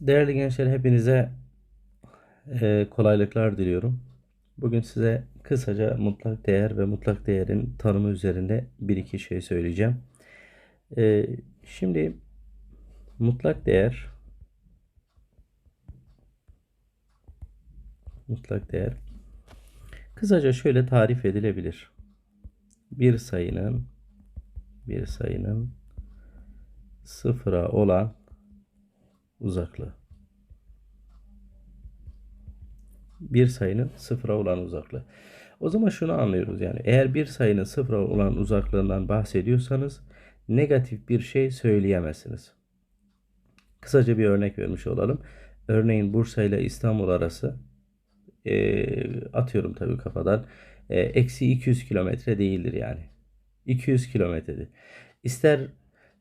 Değerli gençler hepinize e, kolaylıklar diliyorum. Bugün size kısaca mutlak değer ve mutlak değerin tanımı üzerinde bir iki şey söyleyeceğim. E, şimdi mutlak değer mutlak değer kısaca şöyle tarif edilebilir. Bir sayının bir sayının sıfıra olan uzaklığı. Bir sayının sıfıra olan uzaklığı. O zaman şunu anlıyoruz yani eğer bir sayının sıfıra olan uzaklığından bahsediyorsanız negatif bir şey söyleyemezsiniz. Kısaca bir örnek vermiş olalım. Örneğin Bursa ile İstanbul arası e, atıyorum tabii kafadan e, eksi 200 kilometre değildir yani. 200 kilometredir. İster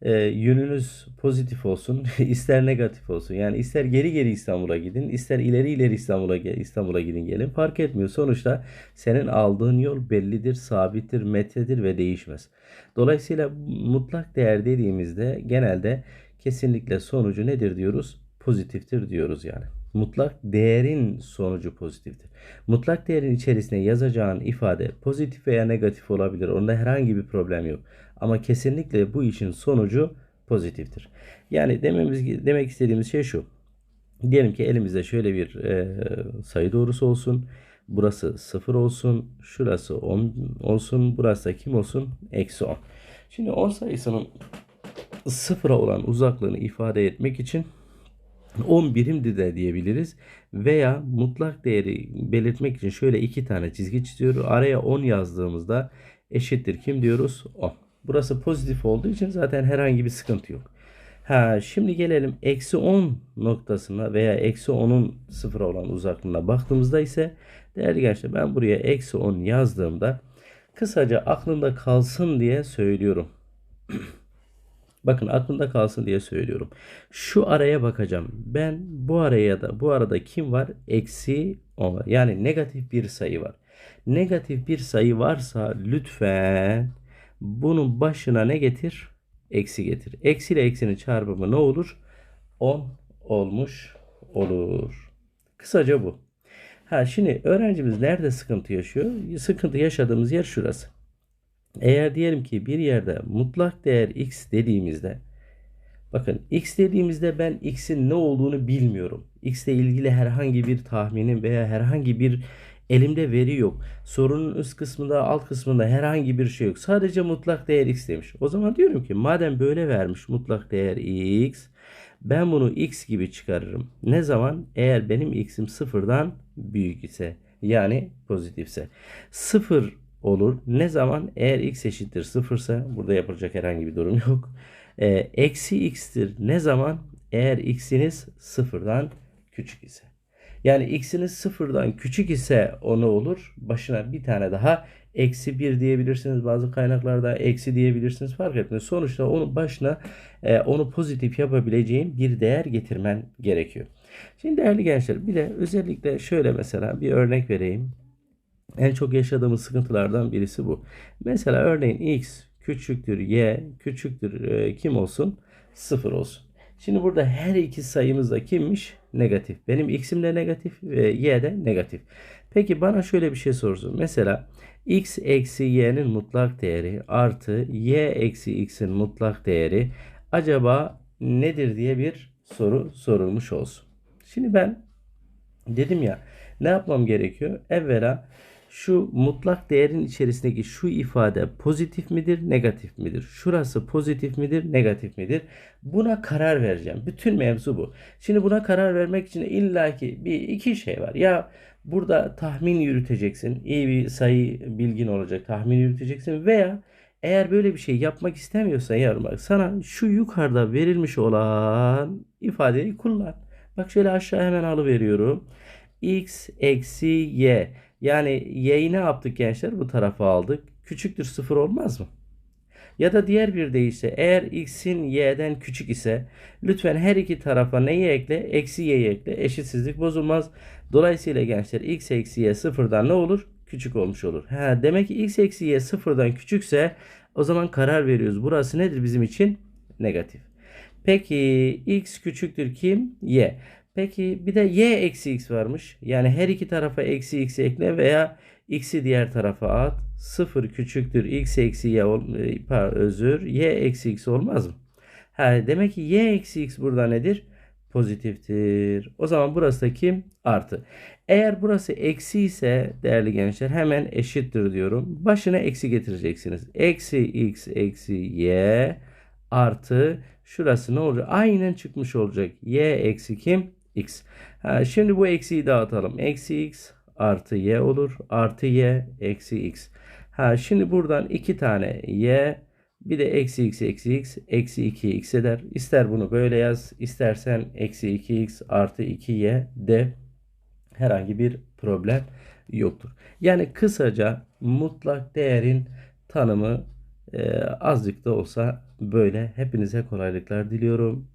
e, yönünüz pozitif olsun, ister negatif olsun. Yani ister geri geri İstanbul'a gidin, ister ileri ileri İstanbul'a İstanbul'a gidin gelin fark etmiyor. Sonuçta senin aldığın yol bellidir, sabittir, metredir ve değişmez. Dolayısıyla mutlak değer dediğimizde genelde kesinlikle sonucu nedir diyoruz? Pozitiftir diyoruz yani. Mutlak değerin sonucu pozitiftir. Mutlak değerin içerisine yazacağın ifade pozitif veya negatif olabilir. Onda herhangi bir problem yok. Ama kesinlikle bu işin sonucu pozitiftir. Yani dememiz demek istediğimiz şey şu. Diyelim ki elimizde şöyle bir e, sayı doğrusu olsun. Burası 0 olsun. Şurası 10 olsun. Burası da kim olsun? Eksi 10. Şimdi 10 sayısının sıfıra olan uzaklığını ifade etmek için 10 birimdi de diyebiliriz. Veya mutlak değeri belirtmek için şöyle iki tane çizgi çiziyoruz. Araya 10 yazdığımızda eşittir kim diyoruz? 10. Burası pozitif olduğu için zaten herhangi bir sıkıntı yok. Ha, şimdi gelelim eksi 10 noktasına veya eksi 10'un sıfıra olan uzaklığına baktığımızda ise değerli gençler ben buraya eksi 10 yazdığımda kısaca aklımda kalsın diye söylüyorum. Bakın aklımda kalsın diye söylüyorum. Şu araya bakacağım. Ben bu araya da bu arada kim var? Eksi 10 var. Yani negatif bir sayı var. Negatif bir sayı varsa lütfen bunun başına ne getir? Eksi getir. Eksi ile eksinin çarpımı ne olur? 10 olmuş olur. Kısaca bu. Ha şimdi öğrencimiz nerede sıkıntı yaşıyor? Sıkıntı yaşadığımız yer şurası. Eğer diyelim ki bir yerde mutlak değer x dediğimizde bakın x dediğimizde ben x'in ne olduğunu bilmiyorum. x ile ilgili herhangi bir tahminim veya herhangi bir elimde veri yok. Sorunun üst kısmında alt kısmında herhangi bir şey yok. Sadece mutlak değer x demiş. O zaman diyorum ki madem böyle vermiş mutlak değer x ben bunu x gibi çıkarırım. Ne zaman? Eğer benim x'im sıfırdan büyük ise yani pozitifse. Sıfır olur. Ne zaman? Eğer x eşittir 0 ise burada yapılacak herhangi bir durum yok. E, eksi x'tir. Ne zaman? Eğer x'iniz sıfırdan küçük ise. Yani x'iniz sıfırdan küçük ise o ne olur? Başına bir tane daha eksi 1 diyebilirsiniz. Bazı kaynaklarda eksi diyebilirsiniz. Fark etmez. Sonuçta onun başına e, onu pozitif yapabileceğin bir değer getirmen gerekiyor. Şimdi değerli gençler bir de özellikle şöyle mesela bir örnek vereyim. En çok yaşadığımız sıkıntılardan birisi bu. Mesela örneğin x küçüktür y küçüktür e, kim olsun? 0 olsun. Şimdi burada her iki sayımız da kimmiş? Negatif. Benim x'im de negatif ve y de negatif. Peki bana şöyle bir şey sorsun. Mesela x eksi y'nin mutlak değeri artı y eksi x'in mutlak değeri acaba nedir diye bir soru sorulmuş olsun. Şimdi ben dedim ya ne yapmam gerekiyor? Evvela şu mutlak değerin içerisindeki şu ifade pozitif midir, negatif midir? Şurası pozitif midir, negatif midir? Buna karar vereceğim. Bütün mevzu bu. Şimdi buna karar vermek için illaki bir iki şey var. Ya burada tahmin yürüteceksin. İyi bir sayı bilgin olacak. Tahmin yürüteceksin veya eğer böyle bir şey yapmak istemiyorsan yavrum bak sana şu yukarıda verilmiş olan ifadeyi kullan. Bak şöyle aşağı hemen alıveriyorum. X eksi y yani y'yi ne yaptık gençler? Bu tarafa aldık. Küçüktür sıfır olmaz mı? Ya da diğer bir deyişle eğer x'in y'den küçük ise lütfen her iki tarafa neyi ekle? Eksi y'yi ekle. Eşitsizlik bozulmaz. Dolayısıyla gençler x eksi y sıfırdan ne olur? Küçük olmuş olur. Ha, demek ki x eksi y sıfırdan küçükse o zaman karar veriyoruz. Burası nedir bizim için? Negatif. Peki x küçüktür kim? Y. Peki bir de y eksi x varmış. Yani her iki tarafa eksi x ekle veya x'i diğer tarafa at. 0 küçüktür x eksi y ol, e, özür y eksi x olmaz mı? Ha, demek ki y eksi x burada nedir? Pozitiftir. O zaman burası da kim? Artı. Eğer burası eksi ise değerli gençler hemen eşittir diyorum. Başına eksi getireceksiniz. Eksi x eksi y artı şurası ne olacak? Aynen çıkmış olacak. y eksi kim? X. Ha, şimdi bu eksiyi dağıtalım. Eksi x artı y olur. Artı y eksi x. Ha, şimdi buradan iki tane y bir de eksi x eksi x eksi 2x eder. İster bunu böyle yaz. istersen eksi 2x artı 2y de herhangi bir problem yoktur. Yani kısaca mutlak değerin tanımı e, azıcık da olsa böyle. Hepinize kolaylıklar diliyorum.